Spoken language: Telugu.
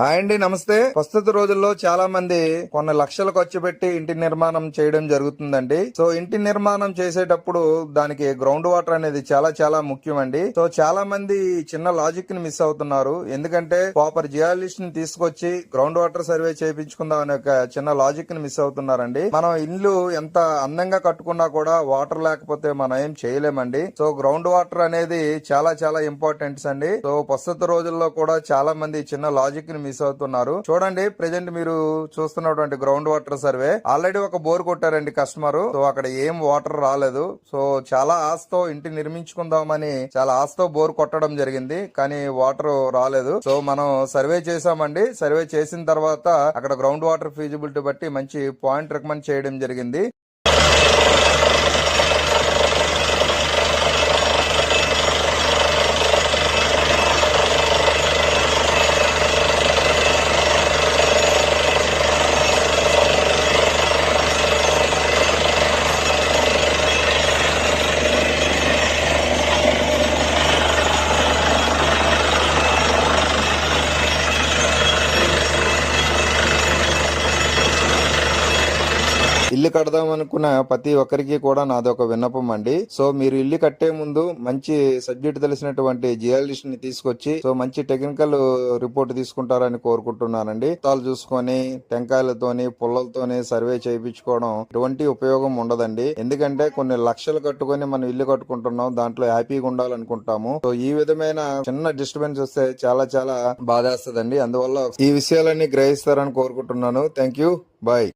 హాయ్ అండి నమస్తే. ప్రస్తుత రోజుల్లో చాలా మంది కొన్ని లక్షలు ఖర్చు పెట్టి ఇంటి నిర్మాణం చేయడం జరుగుతుందండి. సో ఇంటి నిర్మాణం చేసేటప్పుడు దానికి గ్రౌండ్ వాటర్ అనేది చాలా చాలా ముఖ్యం అండి సో చాలా మంది చిన్న లాజిక్ని మిస్ అవుతున్నారు. ఎందుకంటే ప్రాపర్ జియాలిస్ట్ని తీసుకొచ్చి గ్రౌండ్ వాటర్ సర్వే చేయించుకుందాం అనే ఒక చిన్న లాజిక్ని మిస్ అవుతున్నారండి. మనం ఇల్లు ఎంత అందంగా కట్టుకున్నా కూడా వాటర్ లేకపోతే మనం ఏం చేయలేమండి. సో గ్రౌండ్ వాటర్ అనేది చాలా చాలా ఇంపార్టెంట్స్ అండి. సో ప్రస్తుత రోజుల్లో కూడా చాలా మంది చిన్న లాజిక్ని మిస్ అవుతున్నారు. చూడండి ప్రెసెంట్ మీరు చూస్తున్నటువంటి గ్రౌండ్ వాటర్ సర్వే ఆల్రెడీ ఒక బోర్ కొట్టారండి కస్టమర్ సో అక్కడ ఏం వాటర్ రాలేదు. సో చాలా ఆస్తో ఇంటి నిర్మించుకుందామని చాలా ఆస్తో బోర్ కొట్టడం జరిగింది. కానీ వాటర్ రాలేదు. సో మనం సర్వే చేసామండి సర్వే చేసిన తర్వాత అక్కడ గ్రౌండ్ వాటర్ ఫీజిబిలిటీ బట్టి మంచి పాయింట్ రికమెండ్ చేయడం జరిగింది. ఇల్లు కడదాం అనుకున్న ప్రతి ఒక్కరికి కూడా నాది ఒక విన్నపం అండి. సో మీరు ఇల్లు కట్టే ముందు మంచి సబ్జెక్ట్ తెలిసినటువంటి జియాలజిస్ట్ని తీసుకొచ్చి సో మంచి టెక్నికల్ రిపోర్ట్ తీసుకుంటారని కోరుకుంటున్నానండి. తాలు చూసుకొని టెంకాయలతోని పుల్లలతోని సర్వే చేయించుకోవడం ఎటువంటి ఉపయోగం ఉండదండి. ఎందుకంటే కొన్ని లక్షలు కట్టుకొని మనం ఇల్లు కట్టుకుంటున్నాం దాంట్లో హ్యాపీగా ఉండాలనుకుంటాము. సో ఈ విధమైన చిన్న డిస్టర్బెన్స్ వస్తే చాలా చాలా బాధేస్తదండి. అందువల్ల ఈ విషయాలన్నీ గ్రహిస్తారని కోరుకుంటున్నాను. Thank you. బాయ్.